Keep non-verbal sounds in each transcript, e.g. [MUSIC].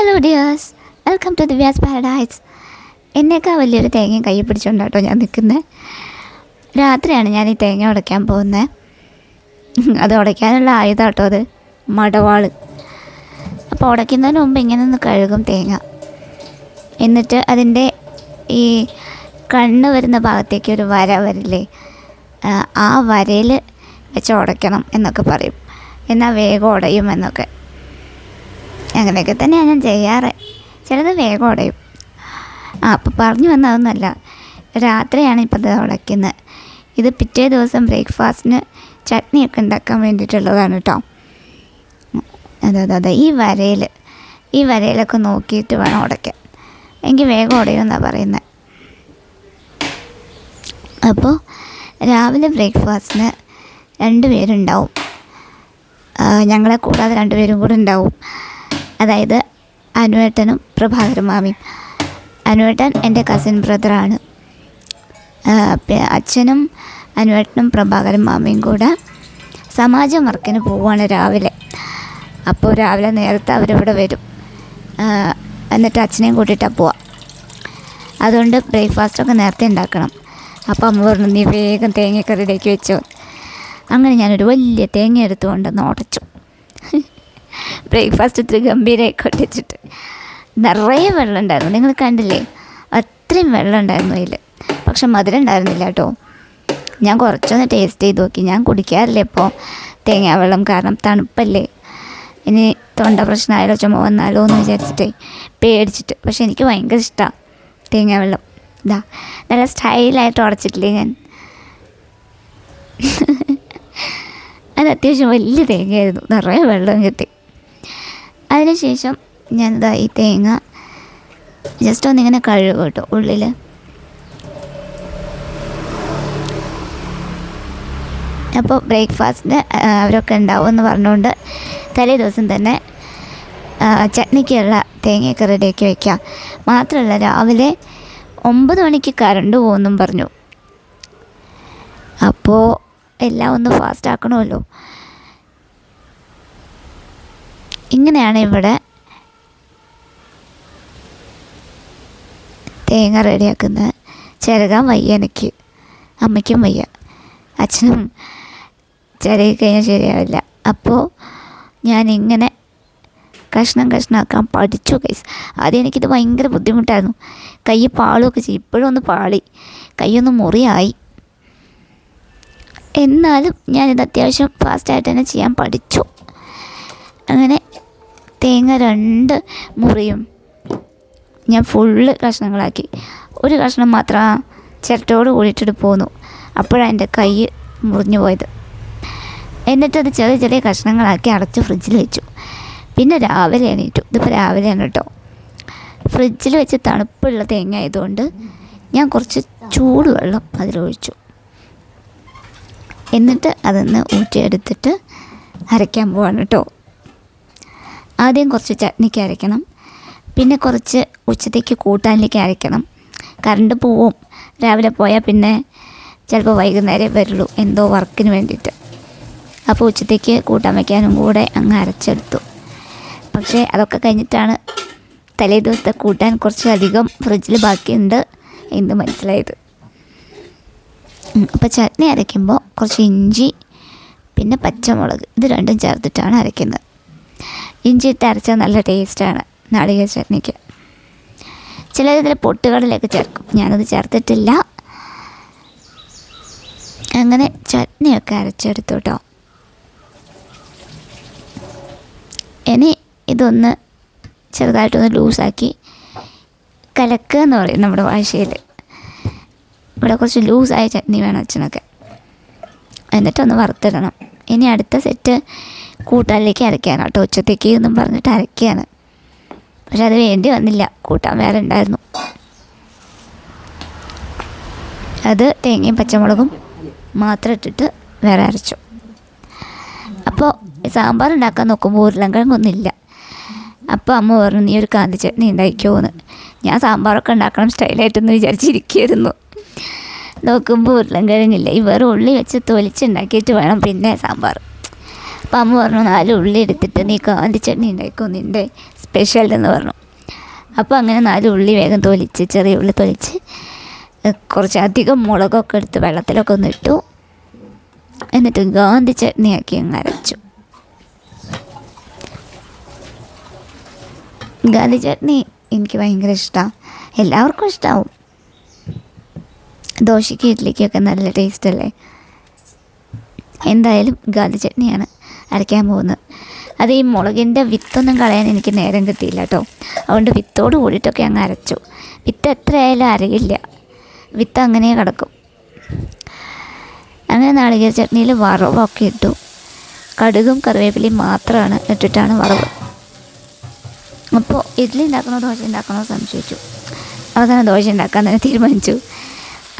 Hello dears welcome to Divya's paradise എന്നേക്കാൾ വലിയൊരു തേങ്ങ കയ്യിൽ പിടിച്ചോണ്ടാട്ടോ ഞാൻ നിൽക്കുന്നത് രാത്രിയാണ് ഞാൻ ഈ തേങ്ങ ഉടയ്ക്കാൻ പോകുന്നത് അത് ഉടയ്ക്കാനുള്ള ആയുധം കേട്ടോ അത്. മടവാൾ അപ്പോൾ ഉടയ്ക്കുന്നതിന് മുമ്പ് ഇങ്ങനെ ഒന്ന് കഴുകും തേങ്ങ. എന്നിട്ട് അതിന്റെ ഈ കണ്ണ് വരുന്ന ഭാഗത്തേക്ക് ഒരു വര വരില്ലേ? ആ വരയിൽ വെച്ച് ഉടയ്ക്കണം എന്നൊക്കെ പറയും. എന്നാൽ വേഗം ഉടയും എന്നൊക്കെ. അങ്ങനെയൊക്കെ തന്നെയാണ് ഞാൻ ചെയ്യാറ്. ചിലത് വേഗം ഉടയും. ആ അപ്പോൾ പറഞ്ഞു വന്നതൊന്നുമല്ല രാത്രിയാണ് ഇപ്പോൾ ഇത് ഉടയ്ക്കുന്നത് ഇത് പിറ്റേ ദിവസം ബ്രേക്ക്ഫാസ്റ്റിന് ചട്നിയൊക്കെ ഉണ്ടാക്കാൻ വേണ്ടിയിട്ടുള്ളതാണ് കേട്ടോ അതെ അതെ അതെ ഈ വരയിൽ ഈ വരയിലൊക്കെ നോക്കിയിട്ട് വേണം ഉടയ്ക്കാൻ. എങ്കിൽ വേഗം ഉടയുമെന്നാണ് പറയുന്നത് അപ്പോൾ രാവിലെ ബ്രേക്ക്ഫാസ്റ്റിന് രണ്ട് പേരുണ്ടാവും. ആ, ഞങ്ങളെ കൂടാതെ രണ്ടുപേരും കൂടെ ഉണ്ടാവും. അതായത് അനുവേട്ടനും പ്രഭാകരൻ മാമിയും. അനുവേട്ടൻ എന്റെ കസിൻ ബ്രദറാണ് അച്ഛനും അനുവേട്ടനും പ്രഭാകരൻ മാമിയും കൂടെ സമാജ വർക്കിന് പോവുകയാണ് രാവിലെ. അപ്പോൾ രാവിലെ നേരത്തെ അവരിവിടെ വരും. എന്നിട്ട് അച്ഛനെയും കൂട്ടിയിട്ടാണ് പോവാം. അതുകൊണ്ട് ബ്രേക്ക്ഫാസ്റ്റൊക്കെ നേരത്തെ ഉണ്ടാക്കണം. അപ്പോൾ അമ്മ പറഞ്ഞു നീ വേഗം തേങ്ങക്കറിയിലേക്ക് വെച്ചോ. അങ്ങനെ ഞാനൊരു വലിയ തേങ്ങ എടുത്തുകൊണ്ട് ഉടച്ചു. ബ്രേക്ക്ഫാസ്റ്റ് ഇത്ര ഗംഭീരമായി കൊട്ടിച്ചിട്ട് നിറയെ വെള്ളം ഉണ്ടായിരുന്നു നിങ്ങൾ കണ്ടില്ലേ? അത്രയും വെള്ളം ഉണ്ടായിരുന്നു അതിൽ പക്ഷെ മധുരം ഉണ്ടായിരുന്നില്ല കേട്ടോ. ഞാൻ കുറച്ചൊന്ന് ടേസ്റ്റ് ചെയ്ത് നോക്കി. ഞാൻ കുടിക്കാറില്ല ഇപ്പോൾ തേങ്ങാ വെള്ളം കാരണം തണുപ്പല്ലേ? ഇനി തൊണ്ട പ്രശ്നമായാലോ ചുമ വന്നാലോ എന്ന് വിചാരിച്ചിട്ടേ പേടിച്ചിട്ട്. പക്ഷെ എനിക്ക് ഭയങ്കര ഇഷ്ടമാണ് തേങ്ങാ വെള്ളം ഇതാ നല്ല സ്റ്റൈലായിട്ട് ഉടച്ചിട്ടില്ലേ ഞാൻ. [LAUGHS] അത് അത്യാവശ്യം വലിയ തേങ്ങയായിരുന്നു. നിറയെ വെള്ളം കിട്ടി. അതിനുശേഷം ഞാനിതാ ഈ തേങ്ങ ജസ്റ്റ് ഒന്നിങ്ങനെ കഴുകും കേട്ടോ ഉള്ളിൽ അപ്പോൾ ബ്രേക്ക്ഫാസ്റ്റിന് അവരൊക്കെ ഉണ്ടാവും എന്ന് പറഞ്ഞുകൊണ്ട് തലേ ദിവസം തന്നെ ചട്നിക്കുള്ള തേങ്ങയൊക്കെ റെഡിയാക്കി വയ്ക്കാം മാത്രമല്ല രാവിലെ ഒമ്പത് മണിക്ക് കറണ്ട് പോകുമെന്നും പറഞ്ഞു. അപ്പോൾ എല്ലാം ഒന്ന് ഫാസ്റ്റ് ആക്കണമല്ലോ. ഇങ്ങനെയാണ് ഇവിടെ തേങ്ങ റെഡിയാക്കുന്നത്. ചിരകാൻ വയ്യ എനിക്ക്. അമ്മയ്ക്കും വയ്യ. അച്ഛനും ചിരകി കഴിഞ്ഞാൽ ശരിയാവില്ല. അപ്പോൾ ഞാൻ ഇങ്ങനെ കഷ്ണം കഷ്ണമാക്കാൻ പഠിച്ചു കൈസ് ആദ്യം എനിക്കിത് ഭയങ്കര ബുദ്ധിമുട്ടായിരുന്നു. കൈ പാളുമൊക്കെ ചെയ്യും. ഇപ്പോഴും ഒന്ന് പാളി. കൈയൊന്ന് മുറിയായി. എന്നാലും ഞാനിത് അത്യാവശ്യം ഫാസ്റ്റായിട്ട് തന്നെ ചെയ്യാൻ പഠിച്ചു. അങ്ങനെ തേങ്ങ രണ്ട് മുറിയും ഞാൻ ഫുള്ള് കഷ്ണങ്ങളാക്കി. ഒരു കഷ്ണം മാത്രം ചിരട്ടയോട് കൂടിയിട്ടിട്ട് പോന്നു. അപ്പോഴാണ് എന്റെ കൈ മുറിഞ്ഞു പോയത്. എന്നിട്ടത് ചെറിയ ചെറിയ കഷ്ണങ്ങളാക്കി അടച്ച് ഫ്രിഡ്ജിൽ വെച്ചു. പിന്നെ രാവിലെ എണീറ്റു. ഇതിപ്പോൾ രാവിലെയാണ് കേട്ടോ. ഫ്രിഡ്ജിൽ വെച്ച് തണുപ്പുള്ള തേങ്ങ ആയതുകൊണ്ട് ഞാൻ കുറച്ച് ചൂടുവെള്ളം അതിലൊഴിച്ചു. എന്നിട്ട് അതൊന്ന് ഊറ്റിയെടുത്തിട്ട് അരയ്ക്കാൻ പോവാണ് കേട്ടോ. ആദ്യം കുറച്ച് ചട്നിക്ക് അരയ്ക്കണം. പിന്നെ കുറച്ച് ഉച്ചത്തേക്ക് കൂട്ടാനിലേക്ക് അരയ്ക്കണം. കറണ്ട് പോവും. രാവിലെ പോയാൽ പിന്നെ ചിലപ്പോൾ വൈകുന്നേരം വരുള്ളൂ. എന്തോ വർക്കിന് വേണ്ടിയിട്ട്. അപ്പോൾ ഉച്ചത്തേക്ക് കൂട്ടാൻ വയ്ക്കാനും കൂടെ അങ്ങ് അരച്ചെടുത്തു. പക്ഷേ അതൊക്കെ കഴിഞ്ഞിട്ടാണ് തലേ ദിവസത്തെ കൂട്ടാൻ കുറച്ചധികം ഫ്രിഡ്ജിൽ ബാക്കിയുണ്ട് എന്ന് മനസ്സിലായത്. അപ്പോൾ ചട്നി അരയ്ക്കുമ്പോൾ കുറച്ച് ഇഞ്ചി പിന്നെ പച്ചമുളക്. ഇത് രണ്ടും ചേർത്തിട്ടാണ് അരയ്ക്കുന്നത്. ഇഞ്ചി അരച്ചാൽ നല്ല ടേസ്റ്റാണ് നാളികേര ചട്നിക്ക്. ചില ഇതിൽ പൊട്ടുകടലൊക്കെ ചേർക്കും. ഞാനത് ചേർത്തിട്ടില്ല. അങ്ങനെ ചട്നിയൊക്കെ അരച്ചെടുത്തു കേട്ടോ ഇനി ഇതൊന്ന് ചെറുതായിട്ടൊന്ന് ലൂസാക്കി കലക്കുക എന്ന് പറയും നമ്മുടെ ഭാഷയിൽ ഇവിടെ കുറച്ച് ലൂസായ ചട്നി വേണം അച്ഛനൊക്കെ. എന്നിട്ടൊന്ന് വറുത്തിടണം. ഇനി അടുത്ത സെറ്റ് കൂട്ടാനിലേക്ക് അരയ്ക്കാനാണ് കേട്ടോ ഉച്ചത്തേക്ക് എന്നും പറഞ്ഞിട്ട് അരയ്ക്കുകയാണ് പക്ഷെ അത് വേണ്ടി വന്നില്ല. കൂട്ടാൻ വേറെ ഉണ്ടായിരുന്നു. അത് തേങ്ങയും പച്ചമുളകും മാത്രം ഇട്ടിട്ട് വേറെ അരച്ചു. അപ്പോൾ സാമ്പാർ ഉണ്ടാക്കാൻ നോക്കുമ്പോൾ ഉരുളൻകിഴങ്ങൊന്നുമില്ല അപ്പോൾ അമ്മ പറഞ്ഞു നീ ഒരു കാന്തി ചട്നി ഉണ്ടാക്കിയോ എന്ന് ഞാൻ സാമ്പാറൊക്കെ ഉണ്ടാക്കണം സ്റ്റൈലായിട്ടെന്ന് വിചാരിച്ചിരിക്കുമായിരുന്നു നോക്കുമ്പോൾ ഉരുളൻകിഴങ്ങില്ല. ഈ വെറും ഉള്ളി വെച്ച് തൊലിച്ചുണ്ടാക്കിയിട്ട് വേണം പിന്നെ സാമ്പാർ. അപ്പം അമ്മ പറഞ്ഞു നാല് ഉള്ളി എടുത്തിട്ട് നീ കാന്തി ചട്നി ഉണ്ടാക്കോ നിന്റെ സ്പെഷ്യൽ എന്ന് പറഞ്ഞു. അപ്പോൾ അങ്ങനെ നാല് ഉള്ളി വേഗം തൊലിച്ച് ചെറിയ ഉള്ളി തൊലിച്ച് കുറച്ച് കുറച്ചധികം മുളകൊക്കെ എടുത്ത് വെള്ളത്തിലൊക്കെ ഒന്ന് ഇട്ടു. എന്നിട്ട് ഗാന്ധി ചട്നിയാക്കി അങ്ങ് അരച്ചു. ഗാന്ധി ചട്നി എനിക്ക് ഭയങ്കര ഇഷ്ടമാണ് എല്ലാവർക്കും ഇഷ്ടമാവും ദോശയ്ക്ക് ഇഡ്ഡലിക്കൊക്കെ നല്ല ടേസ്റ്റ് അല്ലേ? എന്തായാലും ഗാന്ധി ചട്നിയാണ് അരയ്ക്കാൻ പോകുന്നത്. അത് ഈ മുളകിന്റെ വിത്തൊന്നും കളയാൻ എനിക്ക് നേരം കിട്ടിയില്ല കേട്ടോ അതുകൊണ്ട് വിത്തോട് കൂടിയിട്ടൊക്കെ അങ്ങ് അരച്ചു. വിത്ത് എത്രയായാലും അരയില്ല. വിത്ത് അങ്ങനെ കിടക്കും. അങ്ങനെ നാളികേര ചട്നിയിൽ വറവൊക്കെ ഇട്ടു. കടുകും കറിവേപ്പിലയും മാത്രമാണ് ഇട്ടിട്ടാണ് വറവ്. അപ്പോൾ ഇഡ്ഡലി ഉണ്ടാക്കണോ ദോശ ഉണ്ടാക്കണോ സംശയിച്ചു. അവസാനം ദോശ ഉണ്ടാക്കാൻ തന്നെ തീരുമാനിച്ചു.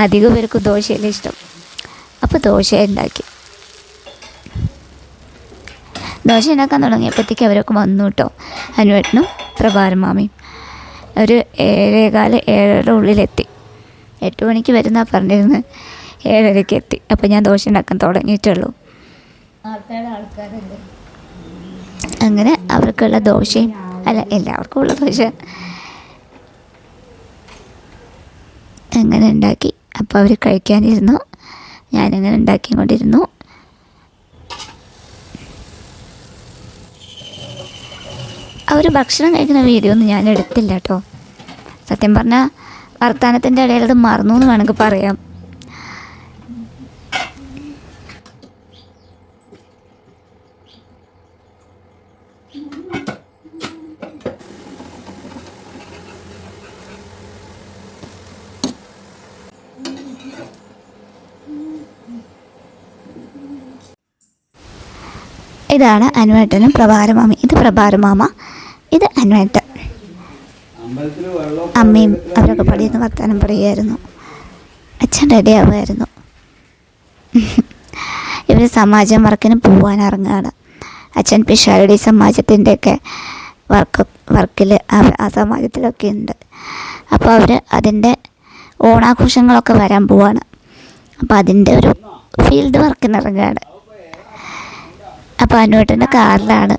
അധികം പേർക്ക് ദോശയല്ലേ ഇഷ്ടം. അപ്പോൾ ദോശ ഉണ്ടാക്കി. ദോശ ഉണ്ടാക്കാൻ തുടങ്ങിയപ്പോഴത്തേക്ക് അവരൊക്കെ വന്നു കേട്ടോ അനുവേട്ടനും പ്രഭാരം മാമിയും ഒരു ഏഴേകാൽ ഏഴര ഉള്ളിലെത്തി. എട്ട് മണിക്ക് വരുന്നാ പറഞ്ഞിരുന്ന്. ഏഴരയ്ക്ക് എത്തി. അപ്പോൾ ഞാൻ ദോശ ഉണ്ടാക്കാൻ തുടങ്ങിയിട്ടുള്ളൂ അങ്ങനെ അവർക്കുള്ള ദോശയും അല്ല എല്ലാവർക്കും ഉള്ള ദോശ അങ്ങനെ ഉണ്ടാക്കി. അപ്പോൾ അവർ കഴിക്കാനിരുന്നു. ഞാനിങ്ങനെ ഉണ്ടാക്കിക്കൊണ്ടിരുന്നു. അവർ ഭക്ഷണം കഴിക്കുന്ന വീഡിയോ ഒന്നും ഞാൻ എടുത്തില്ല കേട്ടോ സത്യം പറഞ്ഞാൽ വർത്തമാനത്തിന്റെ ഇടയിൽ അത് മറന്നു എന്ന് വേണമെങ്കിൽ പറയാം. ഇതാണ് അനുവേട്ടനും പ്രഭാരമാമി ഇത് പ്രഭാരമാമ. ഇത് അമ്മയും അവരൊക്കെ പടിയുന്ന വർത്താനം പറയുമായിരുന്നു അച്ഛൻ റെഡി ആവുമായിരുന്നു ഇവർ സമാജം വർക്കിന് പോകാൻ ഇറങ്ങുകയാണ് അച്ഛൻ പിഷാരടി സമാജത്തിന്റെയൊക്കെ വർക്ക് വർക്കിൽ ആ സമാജത്തിലൊക്കെ ഉണ്ട്. അപ്പോൾ അവർ അതിന്റെ ഓണാഘോഷങ്ങളൊക്കെ വരാൻ പോവാണ്. അപ്പോൾ അതിന്റെ ഒരു ഫീൽഡ് വർക്കിന് ഇറങ്ങുകയാണ് അപ്പോൾ അനുവേട്ടന്റെ കാറിലാണ്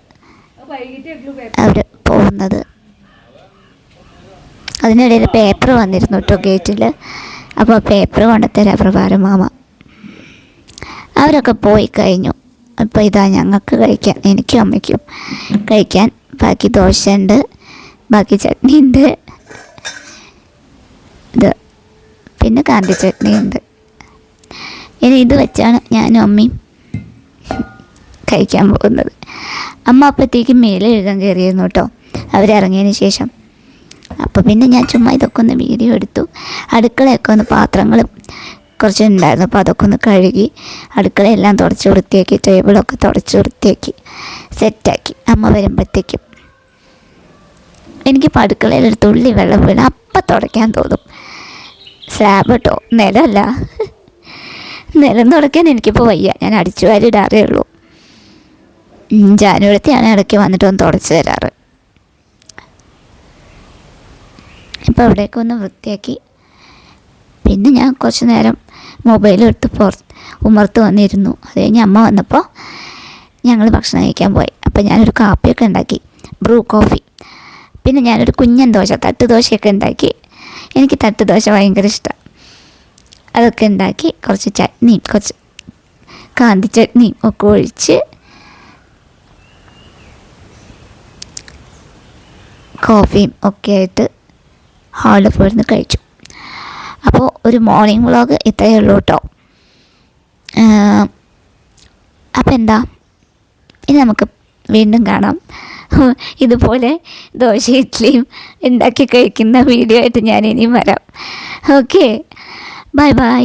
അവർ പോകുന്നത്. അതിനിടയിൽ പേപ്പർ വന്നിരുന്നു കേട്ടോ ഗേറ്റിൽ അപ്പോൾ പേപ്പർ കൊണ്ടുത്തരാം പ്രഭാരം മാമ. അവരൊക്കെ പോയി കഴിഞ്ഞു. അപ്പോൾ ഇതാ ഞങ്ങൾക്ക് കഴിക്കാൻ എനിക്കും അമ്മയ്ക്കും കഴിക്കാൻ ബാക്കി ദോശ ഉണ്ട് ബാക്കി ചട്നി ഉണ്ട് ഇത് പിന്നെ കാന്തി ചട്നി ഉണ്ട് ഇനി ഇത് വെച്ചാണ് ഞാനും അമ്മയും കഴിക്കാൻ പോകുന്നത്. അമ്മ അപ്പോഴത്തേക്കും മേലെ എഴുതാൻ കയറിയിരുന്നു കേട്ടോ അവരിറങ്ങിയതിന് ശേഷം. അപ്പോൾ പിന്നെ ഞാൻ ചുമ്മാ ഇതൊക്കെ ഒന്ന് വീഡിയോ എടുത്തു. അടുക്കളയൊക്കെ ഒന്ന് പാത്രങ്ങൾ കുറച്ച് ഉണ്ടായിരുന്നു അപ്പോൾ അതൊക്കെ ഒന്ന് കഴുകി അടുക്കളയെല്ലാം തുടച്ച് വൃത്തിയാക്കി ടേബിളൊക്കെ തുടച്ച് വൃത്തിയാക്കി സെറ്റാക്കി അമ്മ വരുമ്പോഴത്തേക്കും. എനിക്കിപ്പോൾ അടുക്കളയിൽ ഒരു തുള്ളി വെള്ളം വീണ് അപ്പം തുടയ്ക്കാൻ തോന്നും. സ്ലാബ് കേട്ടോ നിലമല്ല നിലം തുടയ്ക്കാൻ എനിക്കിപ്പോൾ വയ്യ. ഞാൻ അടിച്ചു വാരിടാറേ ഉള്ളൂ. ജാനുവരത്തെയാണ് ഇടയ്ക്ക് വന്നിട്ട് ഒന്ന് തുടച്ച് തരാറ്. ഇപ്പോൾ അവിടേക്ക് ഒന്ന് വൃത്തിയാക്കി. പിന്നെ ഞാൻ കുറച്ച് നേരം മൊബൈൽ എടുത്ത് ഉമർത്ത് വന്നിരുന്നു. അത് കഴിഞ്ഞ് അമ്മ വന്നപ്പോൾ ഞങ്ങൾ ഭക്ഷണം കഴിക്കാൻ പോയി. അപ്പോൾ ഞാനൊരു കാപ്പിയൊക്കെ ഉണ്ടാക്കി. ബ്രൂ കോഫി പിന്നെ ഞാനൊരു കുഞ്ഞൻ ദോശ തട്ട് ദോശയൊക്കെ ഉണ്ടാക്കി. എനിക്ക് തട്ട് ദോശ ഭയങ്കര ഇഷ്ടമാണ് അതൊക്കെ ഉണ്ടാക്കി കുറച്ച് ചട്നിയും കുറച്ച് കാന്തി ചട്നിയും ഒക്കെ ഒഴിച്ച് കോഫിയും ഒക്കെ ആയിട്ട് ഹാളിൽ പോയിരുന്ന് കഴിച്ചു. അപ്പോൾ ഒരു മോർണിംഗ് വ്ളോഗ് ഇത്രയേ ഉള്ളൂ കേട്ടോ. അപ്പോൾ എന്താ? ഇനി നമുക്ക് വീണ്ടും കാണാം. ഇതുപോലെ ദോശ ഇഡ്ഡലിയും ഉണ്ടാക്കി കഴിക്കുന്ന വീഡിയോ ആയിട്ട് ഞാൻ ഇനിയും വരാം. Okay bye bye